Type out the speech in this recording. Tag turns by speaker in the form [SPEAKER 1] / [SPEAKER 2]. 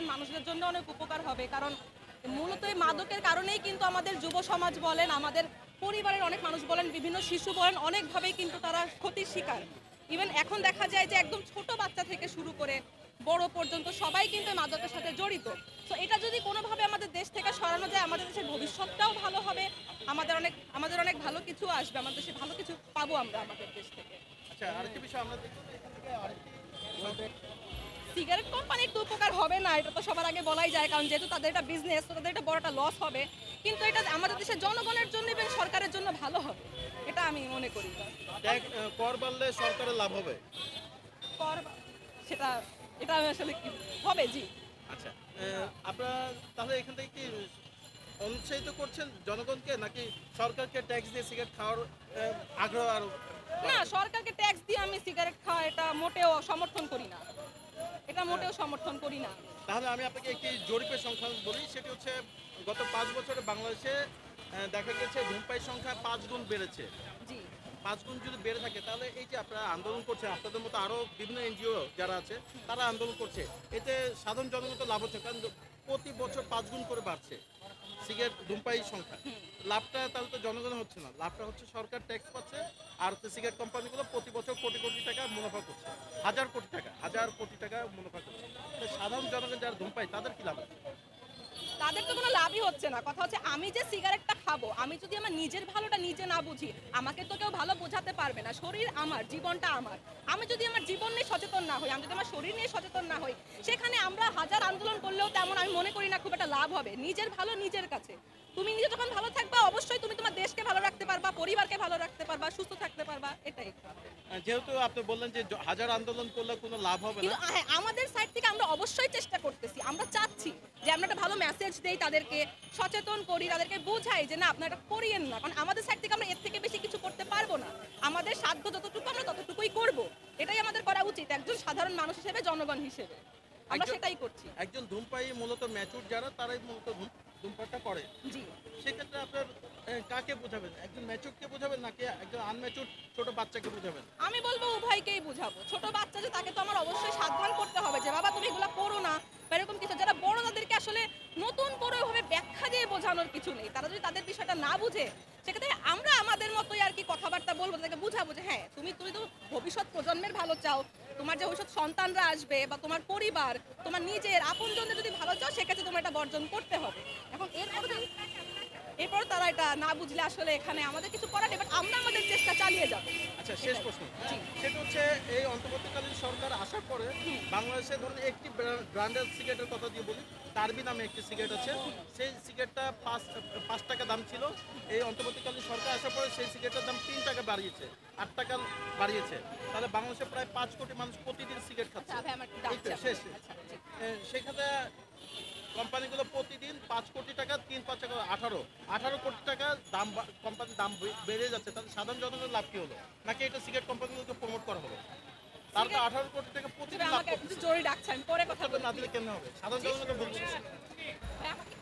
[SPEAKER 1] সাধারণ মানুষদের জন্য অনেক উপকার হবে। কারণ মূলত এই মাদকের কারণেই কিন্তু আমাদের যুব সমাজ বলেন, আমাদের পরিবারের অনেক মানুষ বলেন, বিভিন্ন শিশু বলেন, অনেকভাবেই কিন্তু তারা ক্ষতির শিকার। ইভেন এখন দেখা যায় যে একদম ছোট বাচ্চা থেকে শুরু করে বড় পর্যন্ত সবাই কিন্তু মাদকের সাথে জড়িত। তো এটা যদি কোনোভাবে আমাদের দেশ থেকে সরানো যায়, আমাদের দেশের ভবিষ্যৎটাও ভালো হবে। আমাদের অনেক আমাদের অনেক ভালো কিছু আসবে, আমাদের দেশে ভালো কিছু পাবো আমরা আমাদের দেশ থেকে।
[SPEAKER 2] আচ্ছা আরেকটি বিষয় আমরা
[SPEAKER 1] সিগারেট কোম্পানি একটু উপকার হবে না এটা তো সবার আগে বলাই যায় কারণ যেহেতু তাদের এটা বিজনেস তো তাদের এটা বড় একটা লস হবে। কিন্তু এটা আমাদের দেশের জনগণের জন্য এবং সরকারের জন্য ভালো হবে এটা আমি মনে করি।
[SPEAKER 2] কর বাড়লে সরকারের লাভ হবে?
[SPEAKER 1] কর সেটা এটা আমি আসলে কি হবে জি।
[SPEAKER 2] আচ্ছা আপনারা তাহলে এখান থেকে কি অনুৎসাহিত করছেন জনগণকে নাকি সরকারকে ট্যাক্স দিয়ে সিগারেট খাওয়ার আগ্রহ আর
[SPEAKER 1] না সরকারকে ট্যাক্স দিয়ে আমি সিগারেট খাওয়া এটা মোটেও সমর্থন করি না। এটা মোটেও সমর্থন করি না।
[SPEAKER 2] তাহলে আমি আপনাকে একটি জরিপের সংখ্যা বলি সেটি হচ্ছে গত পাঁচ বছরে বাংলাদেশে দেখা গেছে ধূমপাই সংখ্যা পাঁচ গুণ বেড়েছে।
[SPEAKER 1] জি।
[SPEAKER 2] পাঁচ গুণ যদি বেড়ে থাকে তাহলে এই যে আপনারা আন্দোলন করছে আপনাদের মতো আরও বিভিন্ন এনজিও যারা আছে তারা আন্দোলন করছে। এতে সাধারণ জনগণ তো লাভ হচ্ছে কারণ প্রতি বছর পাঁচ গুণ করে বাড়ছে। সিগারেট ধূমপাই সংখ্যা। লাভটা তাহলে তো জনগণ হচ্ছে না। লাভটা হচ্ছে সরকার ট্যাক্স পাচ্ছে আর হচ্ছে সিগারেট কোম্পানিগুলো প্রতি বছর কোটি কোটি টাকা মুনাফা করছে। হাজার কোটি টাকা, হাজার কোটি টাকা মুনাফা করছে। সাধারণ জনগণ যারা ধূমপাই তাদের কি লাভ হচ্ছে
[SPEAKER 1] তাদের তো কোনো লাভই হচ্ছে না। কথা হচ্ছে আমি যে সিগারেটটা খাব আমি যদি আমার নিজের ভালোটা নিজে না বুঝি আমাকে তো কেউ ভালো বোঝাতে পারবে না। শরীর আমার জীবনটা আমার। আমি যদি আমার জীবন নিয়ে সচেতন না হই আমি যদি আমার শরীর নিয়ে সচেতন না হই সেখানে আমরা হাজার আন্দোলন করলেও তেমন আমি মনে করি না খুব একটা লাভ হবে। নিজের ভালো নিজের কাছে। তুমি নিজে যখন ভালো থাকবা অবশ্যই তুমি তোমার দেশকে ভালো রাখতে পারবা পরিবারকে ভালো রাখতে পারবা সুস্থ থাকতে পারবা এটাই।
[SPEAKER 2] যেহেতু আপনি বললেন যে হাজার আন্দোলন করলে কোনো লাভ হবে না।
[SPEAKER 1] হ্যাঁ আমাদের সাইড থেকে আমরা অবশ্যই চেষ্টা করতেছি আমরা চাচ্ছি। যে আমরা একটা ভালো মেসেজ দেই তাদেরকে সচেতন করি তাদেরকে বোঝাই যে না আপনারা এটা করিয়েন না। কারণ আমাদের সাইড থেকে আমরা এর থেকে বেশি কিছু করতে পারব না। আমাদের সাধ্য যতটুকু আমরা ততটুকুই করব। এটাই আমাদের করা উচিত একজন সাধারণ মানুষ হিসেবে জনগণ হিসেবে। আমরা সেটাই করছি।
[SPEAKER 2] একজন ধূমপাই মূলত ম্যাচুর যারা তারাই মূলত ধূম- ধূমপানটা করে।
[SPEAKER 1] জি।
[SPEAKER 2] সেক্ষেত্রে আপনার কাকে বোঝাবেন? একজন ম্যাচুরকে বোঝাবেন নাকি একজন আনম্যাচুর ছোট বাচ্চাকে বোঝাবেন?
[SPEAKER 1] আমি বলব উভয়কেই বোঝাবো। ছোট বাচ্চা যে তাকে তো বোঝানোর কিছু নেই। তারা যদি তাদের বিষয়টা না বুঝে, সেক্ষেত্রে আমরা আমাদের মতোই আর কি কথাবার্তা বলব, তাদেরকে বুঝাবো যে হ্যাঁ তুমি তুমি তো ভবিষ্যৎ প্রজন্মের ভালো চাও। তোমার যে ভবিষ্যৎ সন্তানরা আসবে বা তোমার পরিবার, তোমার নিজের আপনজনদের যদি ভালো চাও, সেক্ষেত্রে তোমার এটা বর্জন করতে হবে। এখন এরপর এরপর তারা এটা না বুঝলে আসলে এখানে আমাদের কিছু করার নেই বাট আমরা আমাদের চেষ্টা চালিয়ে যাব।
[SPEAKER 2] আচ্ছা শেষ প্রশ্ন। সেটা হচ্ছে এই অন্তর্বর্তীকালীন সরকার আসার পরে বাংলাদেশে ধরুন একটি ব্র্যান্ডের সিগারেটের কথা দিয়ে বলি টার্বি নামে একটি সিগারেট আছে। সেই সিগারেটটা পাঁচ পাঁচ টাকা দাম ছিল। এই অন্তর্বর্তীকালীন সরকার আসার পরে সেই সিগারেটের দাম তিন টাকা বাড়িয়েছে আট টাকা বাড়িয়েছে। তাহলে বাংলাদেশে প্রায় পাঁচ কোটি মানুষ প্রতিদিন সিগারেট খাচ্ছে।
[SPEAKER 1] আপনাকে। আচ্ছা,
[SPEAKER 2] সেখানে কোম্পানিগুলো প্রতিদিন পাঁচ কোটি টাকা তিন পাঁচ টাকা আঠারো। আঠারো কোটি টাকা দাম কোম্পানির দাম বেড়ে যাচ্ছে। তাহলে সাধারণ জনগণের লাভ কি হলো? নাকি এটা সিগারেট কোম্পানিগুলোকে প্রমোট করা হলো? তার তো আঠারো কোটি টাকা প্রতিদিন লাভ
[SPEAKER 1] করছে জোরে
[SPEAKER 2] করতেছে।
[SPEAKER 1] জরুরি ডাকছে আমি পরে কথা
[SPEAKER 2] না দিলে কেন হবে? সাধারণ জনগণের ভুল
[SPEAKER 1] আমাকে